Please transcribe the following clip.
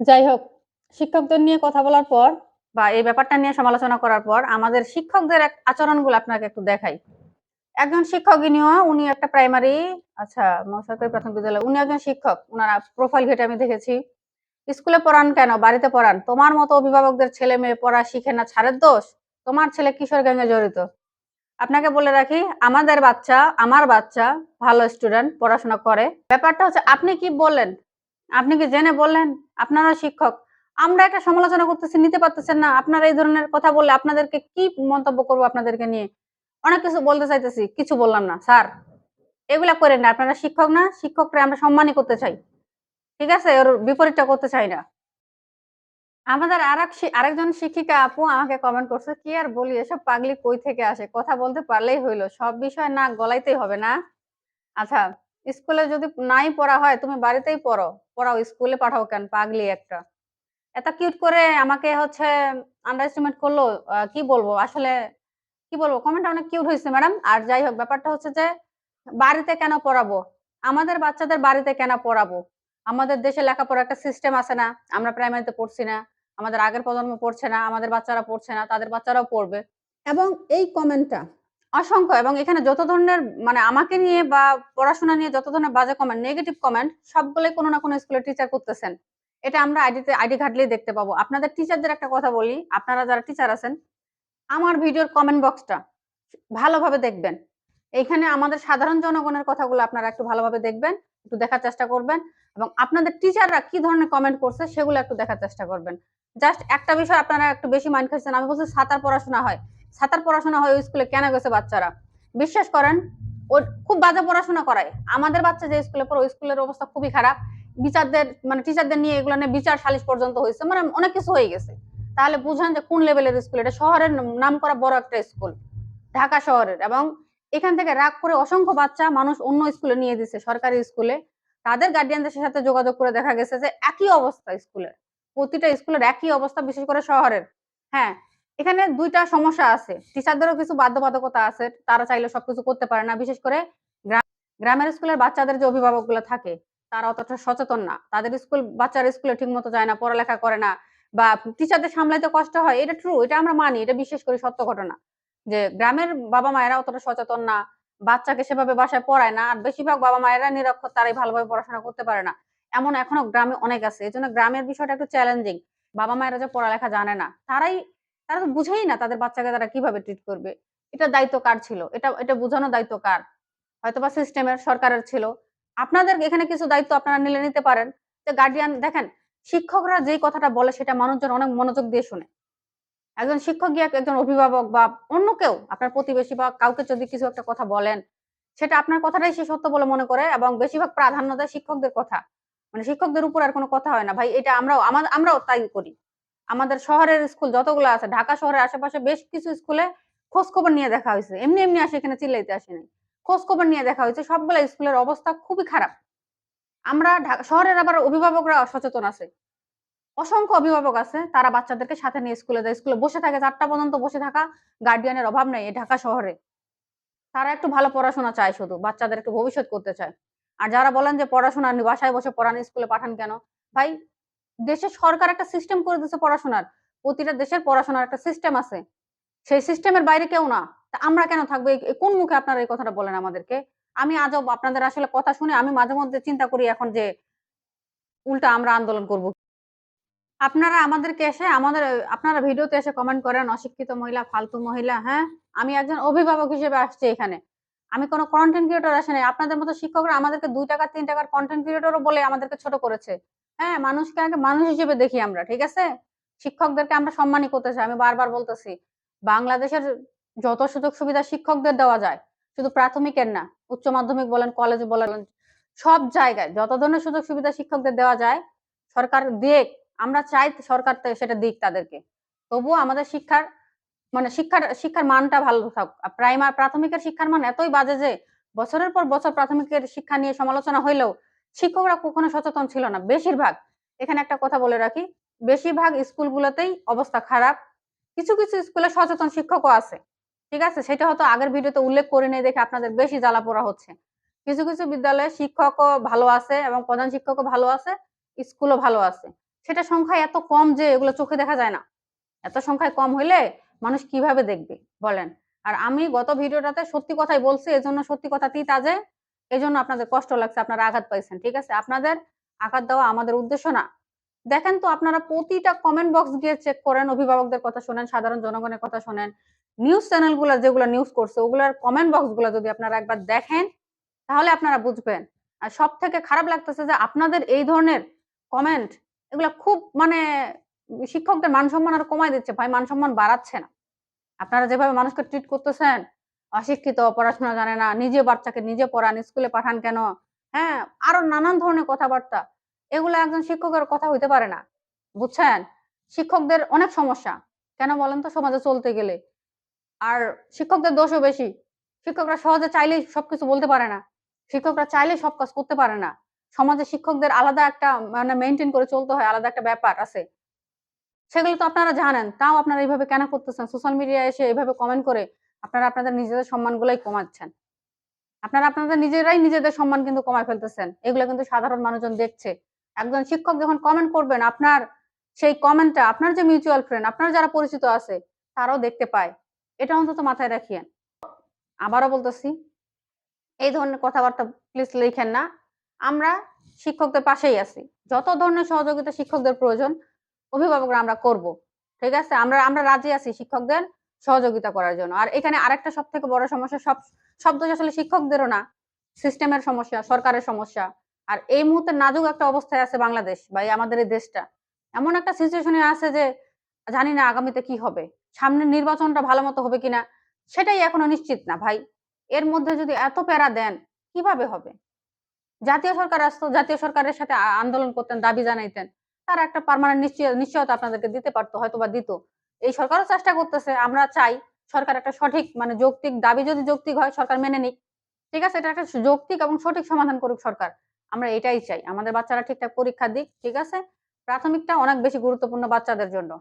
যাই হোক, শিক্ষকদের নিয়ে কথা বলার পর বা এই ব্যাপারটা নিয়ে সমালোচনা করার পর আমাদের শিক্ষকদের এক আচরণগুলো আপনাকে একটু দেখাই। একজন শিক্ষক ইনিও, উনি একটা প্রাইমারি আচ্ছা সরকারি প্রাথমিক বিদ্যালয়, উনি একজন শিক্ষক ওনারা প্রোফাইল ঘেটে আমি দেখেছি। স্কুলে পড়ান কেন? বাড়িতে পড়ান? তোমার মতো অভিভাবকদের ছেলে মেয়ে পড়া শিখে না ছাড়ের দোষ? তোমার ছেলে কিশোর গ্যাংয়ে জড়িত? আপনাকে বলে রাখি, আমাদের বাচ্চা, আমার বাচ্চা, ভালো স্টুডেন্ট পড়াশোনা করে। ব্যাপারটা হচ্ছে, আপনি কি বললেন? আপনি কি জেনে বললেন? আপনারা শিক্ষক। আমরা একটা সমালোচনা করতেছি, নিতে পারতেছেন না। আপনারা এই ধরনের কথা বললে আপনাদেরকে কি মন্তব্য করব আপনাদেরকে নিয়ে? অনেক কিছু বলতে চাইতেছি, কিছু বললাম না, স্যার। এগুলা করেন না, আপনারা শিক্ষক না, শিক্ষকরা আমরা সম্মানই করতে চাই। ঠিক আছে? ওর বিপরীতটা করতে চাই না। আমাদের আর আরেকজন শিক্ষিকা আপু আমাকে কমেন্ট করছে, কি আর বলি, এসব পাগলি কই থেকে আসে? কথা বলতে পারলেই হইল। সব বিষয় না গলাইতেই হবে না? আচ্ছা স্কুলে যদি নাই পড়া হয়, তুমি বাড়িতেই পড়ো। পড়াও, স্কুলে পাঠাও কেন? পাগলি একটা। এত কিউট করে আমাকে হচ্ছে আন্ডারস্টিমেট করল কি বলব? আসলে কি বলব? কমেন্টটা অনেক কিউট হয়েছে ম্যাডাম আর যাই হোক, ব্যাপারটা হচ্ছে যে, বাড়িতে কেন পড়াবো? আমাদের বাচ্চাদের বাড়িতে কেন পড়াবো? আমাদের দেশে লেখাপড়া একটা সিস্টেম আছে না, আমরা প্রাইমারিতে পড়ছি না, আমাদের আগের প্রজন্ম পড়ছে না, আমাদের বাচ্চারা পড়ছে না, তাদের বাচ্চারাও পড়বে। এবং এই কমেন্টটা অসংখ্য। এবং এখানে যত ধরনের মানে আমাকে নিয়ে বা পড়াশোনা নিয়ে যত ধরনের বাজে কমেন্ট নেগেটিভ কমেন্ট সবগুলোই কোনো না কোনো স্কুলে টিচার করতেছেন। এটা আমরা আইডিতে আইডি ঘাটলেই দেখতে পাবো। আপনাদের টিচারদের একটা কথা বলি, আপনারা যারা টিচার আছেন, আমার ভিডিওর কমেন্ট বক্সটা ভালোভাবে দেখবেন। এইখানে আমাদের সাধারণ জনগণের কথাগুলো আপনারা একটু ভালোভাবে দেখবেন, একটু দেখার চেষ্টা করবেন, এবং আপনাদের টিচাররা কি ধরনের কমেন্ট করছে সেগুলো একটু দেখার চেষ্টা করবেন। জাস্ট একটা বিষয় আপনারা একটু বেশি মাইন্ড খাচ্ছেন আমি বলছি সাঁতার পড়াশোনা হয়। সাঁতার পড়াশোনা হয় ওই স্কুলে কেন গেছে বাচ্চারা? বিশ্বাস করেন ওর খুব বাজে পড়াশোনা করায়। আমাদের বাচ্চা যে স্কুলে পড়ে, ওই স্কুলের অবস্থা খুবই খারাপ। বিচারদের মানে টিচারদের নিয়ে এগুলো নিয়ে বিচার সালিশ পর্যন্ত হয়েছে মানে অনেক কিছু হয়ে গেছে। তাহলে বুঝেন যে কোন লেভেলের স্কুল এটা শহরের নাম করা বড় একটা স্কুল ঢাকা শহরের। এবং এখান থেকে রাগ করে অসংখ্য বাচ্চা মানুষ অন্য স্কুলে নিয়ে দিচ্ছে সরকারি স্কুলে তাদের গার্ডিয়ানদের সাথে যোগাযোগ করে দেখা গেছে যে একই অবস্থা স্কুলের প্রতিটা স্কুলের একই অবস্থা, বিশেষ করে শহরের। হ্যাঁ এখানে দুইটা সমস্যা আছে। টিচারদেরও কিছু বাধ্যবাধকতা আছে, তারা চাইলে সবকিছু করতে পারে না। বিশেষ করে গ্রামের স্কুলের বাচ্চাদের যে অভিভাবকগুলো থাকে, তারা অতটা সচেতন না। তাদের স্কুল বাচ্চারা স্কুলে ঠিক মতো যায় না, পড়ালেখা করে না, বা টিচারদের সামলাইতে কষ্ট হয়, এটা ট্রু এটা আমরা মানি, এটা বিশ্বাস করি সত্য ঘটনা। যে গ্রামের বাবা মায়েরা অতটা সচেতন না, বাচ্চাকে সেভাবে বাসায় পড়ায় না, আর বেশিরভাগ বাবা মায়েরা নিরক্ষর, তারাই ভালোভাবে পড়াশোনা করতে পারে না। এমন এখনও গ্রামে অনেক আছে এই জন্য গ্রামের বিষয়টা একটু চ্যালেঞ্জিং বাবা মায়েরা যে পড়ালেখা জানে না, তারাই তারা তো বুঝেই না তাদের বাচ্চাকে তারা কীভাবে ট্রিট করবে। এটা দায়িত্ব কার ছিল? এটা এটা বোঝানোর দায়িত্ব কার? হয়তোবা সিস্টেমের সরকারের ছিল। আপনাদের এখানে কিছু দায়িত্ব আপনারা নিলে নিতে পারেন। যে গার্ডিয়ান দেখেন, শিক্ষকরা যেই কথাটা বলে সেটা মানুষজন অনেক মনোযোগ দিয়ে শুনে। একজন শিক্ষক গিয়ে একজন অভিভাবক বা অন্য কেউ, আপনার প্রতিবেশী বা কাউকে যদি কিছু একটা কথা বলেন, সেটা আপনার কথাটাই সে সত্য বলে মনে করে এবং বেশিরভাগ প্রাধান্য দেয় শিক্ষকদের কথা। মানে শিক্ষকদের উপর আর কোনো কথা হয় না। ভাই, এটা আমরাও আমরাও তাই করি। আমাদের শহরের স্কুল যতগুলো আছে, ঢাকা শহরের আশেপাশে বেশ কিছু স্কুলে খোঁজ খবর নিয়ে দেখা হয়েছে। এমনি এমনি আসে, এখানে চিল্লাইতে আসেনি খোঁজ খবর নিয়ে দেখা হয়েছে সবগুলো স্কুলের অবস্থা খুবই খারাপ। আমরা শহরের আবার অভিভাবকরা সচেতন আছে। অসংখ্য অভিভাবক আছে, তারা বাচ্চাদেরকে সাথে নিয়ে স্কুলে যায়। স্কুলে বসে থাকে, চারটা পর্যন্ত বসে থাকা গার্ডিয়ানের অভাব নেই ঢাকা শহরে। তারা একটু ভালো পড়াশোনা চায় শুধু বাচ্চাদের একটু ভবিষ্যৎ করতে চায়। আর যারা বলেন যে পড়াশোনা, বাসায় বসে পড়ান, স্কুলে পাঠান কেন? ভাই দেশের সরকার একটা সিস্টেম করে দিচ্ছে পড়াশোনার। প্রতিটা দেশের পড়াশোনার একটা সিস্টেম আছে। সেই সিস্টেমের বাইরে কেউ না। তা আমরা কেন থাকব? কোন মুখে আপনারা এই কথাটা বলেন আমাদেরকে? আমি আজব আপনাদের আসলে কথা শুনে আমি মাঝে মধ্যে চিন্তা করি এখন যে উল্টা আমরা আন্দোলন করব। আপনারা আমাদেরকে এসে আমাদের, আপনারা ভিডিওতে এসে কমেন্ট করেন, অশিক্ষিত মহিলা, ফালতু মহিলা হ্যাঁ? আমি একজন অভিভাবক হিসেবে আসছি এখানে। আমি কোনো কন্টেন্ট ক্রিয়েটর আসে নাই আপনাদের মতো শিক্ষকরা আমাদেরকে দুই টাকা, তিন টাকার কন্টেন্ট ক্রিয়েটরও বলে আমাদেরকে ছোট করেছে। হ্যাঁ মানুষকে আগে মানুষ হিসেবে দেখি আমরা, ঠিক আছে? শিক্ষকদেরকে আমরা সম্মানই করতে চাই, আমি বারবার বলতেছি, বাংলাদেশের যত সুযোগ সুবিধা শিক্ষকদের দেওয়া যায়, শুধু প্রাথমিকের না, উচ্চ মাধ্যমিক বলেন কলেজ বলেন, সব জায়গায় যত ধরনের সুযোগ সুবিধা শিক্ষকদের দেওয়া যায়, সরকার দেখ আমরা চাই সরকার সেটা দিক তাদেরকে। তবুও আমাদের শিক্ষার মানে শিক্ষার শিক্ষার মানটা ভালো থাক প্রাইমার, প্রাথমিকের শিক্ষার মান এতই বাজে যে, বছরের পর বছর প্রাথমিকের শিক্ষা নিয়ে সমালোচনা হইলেও শিক্ষকরা কখনো সচেতন ছিল না। বেশিরভাগ, এখানে একটা কথা বলে রাখি, বেশিরভাগ স্কুলগুলোতেই অবস্থা খারাপ। কিছু কিছু স্কুলে সচেতন শিক্ষকও আছে, ঠিক আছে? সেটা হয়তো আগের ভিডিওতে উল্লেখ করে নেই দেখে আপনাদের বেশি জ্বালা পোড়া হচ্ছে। কিছু কিছু বিদ্যালয়ে শিক্ষকও ভালো আছে এবং প্রধান শিক্ষকও ভালো আছে, স্কুলও ভালো আছে। সেটা সংখ্যা এত কম যে এগুলো চোখে দেখা যায় না। এত সংখ্যায় কম হইলে মানুষ কীভাবে দেখবে বলেন? আর আমি গত ভিডিওটাতে সত্যি কথাই বলছি, এজন্য সত্যি কথাতেই তাজে এজন্য আপনাদের কষ্ট লাগছে, আপনারা আঘাত পাইছেন, ঠিক আছে? আপনাদের আঘাত দেওয়া আমাদের উদ্দেশ্য না। দেখেন তো আপনারা প্রতিটা কমেন্ট বক্স গিয়ে চেক করেন, অভিভাবকদের কথা শোনেন, সাধারণ জনগণের কথা শোনেন নিউজ চ্যানেলগুলো যেগুলো নিউজ করছে, ওগুলোর কমেন্ট বক্সগুলো যদি আপনারা একবার দেখেন, তাহলে আপনারা বুঝবেন। আর সব থেকে খারাপ লাগতেছে যে আপনাদের এই ধরনের কমেন্ট এগুলা খুব মানে শিক্ষকদের মান সম্মান আর কমাই দিচ্ছে, ভাই মান সম্মান বাড়াচ্ছে না। আপনারা যেভাবে মানুষকে ট্রিট করতেছেন অশিক্ষিত, পড়াশোনা জানে না, নিজে বাচ্চাকে নিজে পড়ান স্কুলে পাঠান কেন? হ্যাঁ আরও নানান ধরনের কথাবার্তা। এগুলো একজন শিক্ষকের কথা হইতে পারে না, বুঝছেন? শিক্ষকদের অনেক সমস্যা, কেন বলেন তো? সমাজে চলতে গেলে। আর শিক্ষকদের দোষও বেশি। শিক্ষকরা সহজে চাইলেই সবকিছু বলতে পারে না। শিক্ষকরা চাইলেই সব কাজ করতে পারে না। সমাজে শিক্ষকদের আলাদা একটা মানে মেনটেন করে চলতে হয়, আলাদা একটা ব্যাপার আছে। সেগুলো তো আপনারা জানেন, তাও আপনারা এইভাবে কেন করতেছেন? সোশ্যাল মিডিয়ায় এসে এইভাবে কমেন্ট করে আপনারা আপনাদের নিজেদের সম্মানগুলাই কমাচ্ছেন। আপনারা আপনাদের নিজেরাই নিজেদের সম্মান কিন্তু কমায় ফেলতেছেন। এগুলো কিন্তু সাধারণ মানুষজন দেখছে। একজন শিক্ষক যখন কমেন্ট করবেন, আপনার সেই কমেন্টটা আপনার যে মিউচুয়াল ফ্রেন্ড আপনার যারা পরিচিত আছে, তারাও দেখতে পায়। এটা অন্তত মাথায় রাখিয়েন। আবারও বলতেছি, এই ধরনের কথাবার্তা প্লিজ লিখেন না। আমরা শিক্ষকদের পাশেই আছি। যত ধরনের সহযোগিতা শিক্ষকদের প্রয়োজন, অভিভাবকরা আমরা করব। ঠিক আছে? আমরা আমরা রাজি আছি শিক্ষকদের। সহযোগিতা করার জন্য। আর এখানে আরেকটা সব থেকে বড় সমস্যা, সব দোষ আসলে শিক্ষকদেরও না, সিস্টেমের সমস্যা, সরকারের সমস্যা। আর এই মুহূর্তে নাজুক একটা অবস্থায় আছে বাংলাদেশ বা এই আমাদের এই দেশটা। এমন একটা সিচুয়েশনে আছে যে, জানি না আগামীতে কি হবে সামনের নির্বাচনটা ভালো মতো হবে কিনা, সেটাই এখনও নিশ্চিত না ভাই। এর মধ্যে যদি এত প্যারা দেন, কীভাবে হবে? জাতীয় সরকার আসতো, জাতীয় সরকারের সাথে আন্দোলন করতেন, দাবি জানাইতেন, তারা একটা পার্মানেন্ট নিশ্চয়, নিশ্চয়তা আপনাদেরকে দিতে পারতো হয়তো বা দিত। এই সরকারও চেষ্টা করতেছে, আমরা চাই সরকার একটা সঠিক মানে যৌক্তিক দাবি যদি যৌক্তিক হয়, সরকার মেনে নিক। ঠিক আছে, এটা একটা যৌক্তিক এবং সঠিক সমাধান করুক সরকার। আমরা এটাই চাই। আমাদের বাচ্চারা ঠিকঠাক পরীক্ষা দিক, ঠিক আছে? প্রাথমিকটা অনেক বেশি গুরুত্বপূর্ণ বাচ্চাদের জন্য।